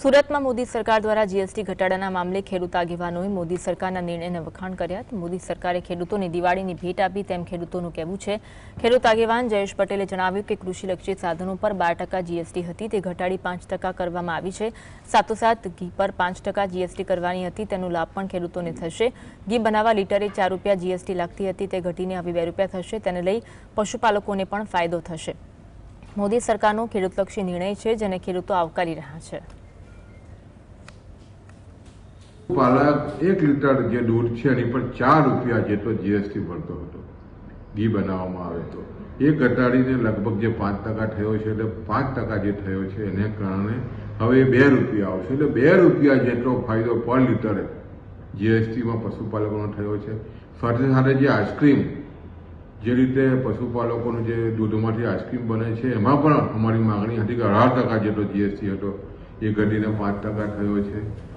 સુરતમાં મોદી સરકાર દ્વારા જીએસટી ઘટાડાના મામલે ખેડૂત આગેવાનોએ મોદી સરકારના નિર્ણયને વખાણ કર્યા મોદી સરકારે ખેડૂતોને દિવાળીની ભેટ આપી તેમ ખેડૂતોનું કહેવું છે. ખેડૂત આગેવાન જયેશ પટેલે જણાવ્યું કે કૃષિલક્ષી સાધનો પર બાર ટકા જીએસટી હતી. તે ઘટાડી પાંચ ટકા કરવામાં આવી છે. સાથોસાથ ઘી પર પાંચ ટકા જીએસટી કરવાની હતી. તેનો લાભ પણ ખેડૂતોને થશે. ઘી બનાવવા લીટરે ચાર રૂપિયા જીએસટી લાગતી હતી. તે ઘટીને હવે બે રૂપિયા થશે. તેને લઈ પશુપાલકોને પણ ફાયદો થશે. મોદી સરકારનો ખેડૂતલક્ષી નિર્ણય છે જેને ખેડૂતો આવકારી રહ્યા છે. પાલક એક લીટર જે દૂધ છે એની પર ચાર રૂપિયા જેટલો જીએસટી ભરતો હતો. ઘી બનાવવામાં આવે તો. એ ઘટાડીને લગભગ જે પાંચ ટકા થયો છે એટલે પાંચ ટકા જે થયો છે એને કારણે હવે બે રૂપિયા આવશે. એટલે બે રૂપિયા જેટલો ફાયદો પર લીટરે જીએસટીમાં પશુપાલકોનો થયો છે. સાથે સાથે જે આઈસ્ક્રીમ, જે રીતે પશુપાલકોનું જે દૂધમાંથી આઈસ્ક્રીમ બને છે, એમાં પણ અમારી માગણી હતી કે અઢાર ટકા જેટલો જીએસટી હતો. એ ઘટીને પાંચ ટકા થયો છે.